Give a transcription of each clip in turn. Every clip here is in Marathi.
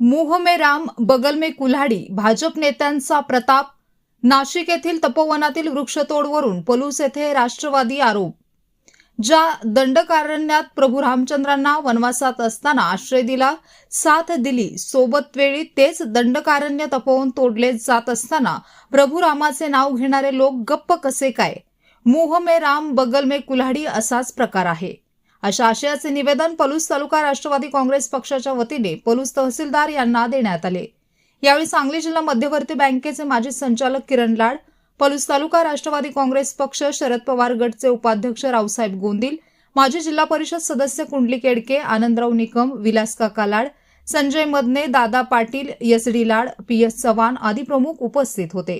मुह में राम बगल में कुल्हाडी भाजप नेत्यांचा प्रताप नाशिक येथील तपोवनातील वृक्षतोडवरून पलूस येथे राष्ट्रवादी आरोप ज्या दंडकारण्यात प्रभू रामचंद्रांना वनवासात असताना आश्रय दिला साथ दिली सोबत वेळी तेच दंडकारण्य तपोवन तोडले जात असताना प्रभू रामाचे नाव घेणारे लोक गप्प कसे काय? मुह में राम बगल में कुल्हाडी असाच प्रकार आहे. अशा आशयाचे निवेदन पलूस तालुका राष्ट्रवादी काँग्रेस पक्षाच्या वतीने पलूस तहसीलदार यांना देण्यात आले. यावेळी सांगली जिल्हा मध्यवर्ती बँकेचे माजी संचालक किरण लाड पलूस तालुका राष्ट्रवादी काँग्रेस पक्ष शरद पवार गटचे उपाध्यक्ष रावसाहेब गोंदिल माजी जिल्हा परिषद सदस्य कुंडली केडके आनंदराव निकम विलास काका Lad Sanjay Madane Dada Patil S D Lad P S Chavan आदी प्रमुख उपस्थित होते.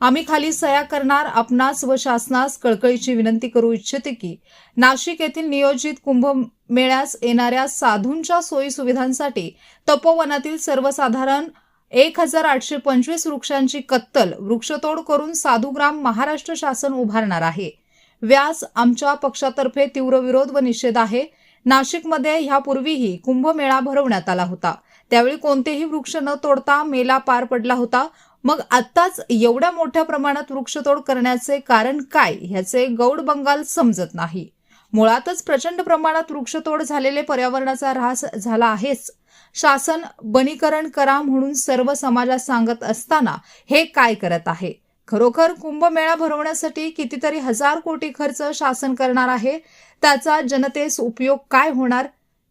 आम्ही खाली सया करणार आपणास व शासनास कळकळीची विनंती करू इच्छिते की नाशिक येथील नियोजित कुंभमेळ्यास येणाऱ्या साधूंच्या सोयी सुविधांसाठी तपोवनातील सर्वसाधारण एक हजार आठशे पंचवीस वृक्षांची कत्तल वृक्षतोड करून साधुग्राम महाराष्ट्र शासन उभारणार आहे. व्यास आमच्या पक्षातर्फे तीव्र विरोध व निषेध आहे. नाशिकमध्ये ह्यापूर्वीही कुंभमेळा भरवण्यात आला होता. त्यावेळी कोणतेही वृक्ष न तोडता मेला पार पडला होता. मग आत्ताच एवढ्या मोठ्या प्रमाणात वृक्षतोड करण्याचे कारण काय ह्याचे गौड बंगाल समजत नाही. मुळातच प्रचंड प्रमाणात वृक्षतोड झालेले पर्यावरणाचा ऱ्हास झाला आहेच. शासन बनीकरण करा म्हणून सर्व समाजात सांगत असताना हे काय करत आहे? खरोखर कुंभमेळा भरवण्यासाठी कितीतरी हजार कोटी खर्च शासन करणार आहे? त्याचा जनतेस उपयोग काय होणार?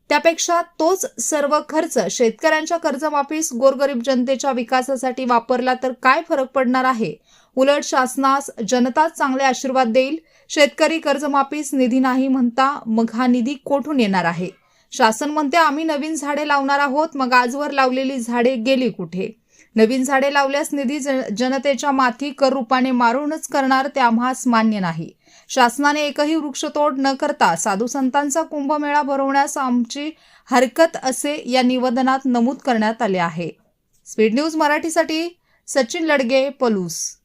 त्यापेक्षा तोच सर्व खर्च शेतकऱ्यांच्या कर्जमाफीस गोरगरीब जनतेच्या विकासासाठी वापरला तर काय फरक पडणार आहे? उलट शासनास जनताच चांगले आशीर्वाद देईल शेतकरी कर्जमाफीस निधी नाही म्हणता मग हा निधी कोठून येणार आहे? शासन म्हणते आम्ही नवीन झाडे लावणार आहोत मग आजवर लावलेली झाडे गेली कुठे? नवीन झाडे लावल्यास निधी जन- जनतेच्या माथी कर रूपाने मारूनच करणार ते आम्हास मान्य नाही. शासनाने एकही वृक्षतोड न करता साधू संतांचा कुंभमेळा भरवण्यास आमची हरकत असे या निवेदनात नमूद करण्यात आले आहे. स्पीड न्यूज मराठीसाठी सचिन लडगे पलूस.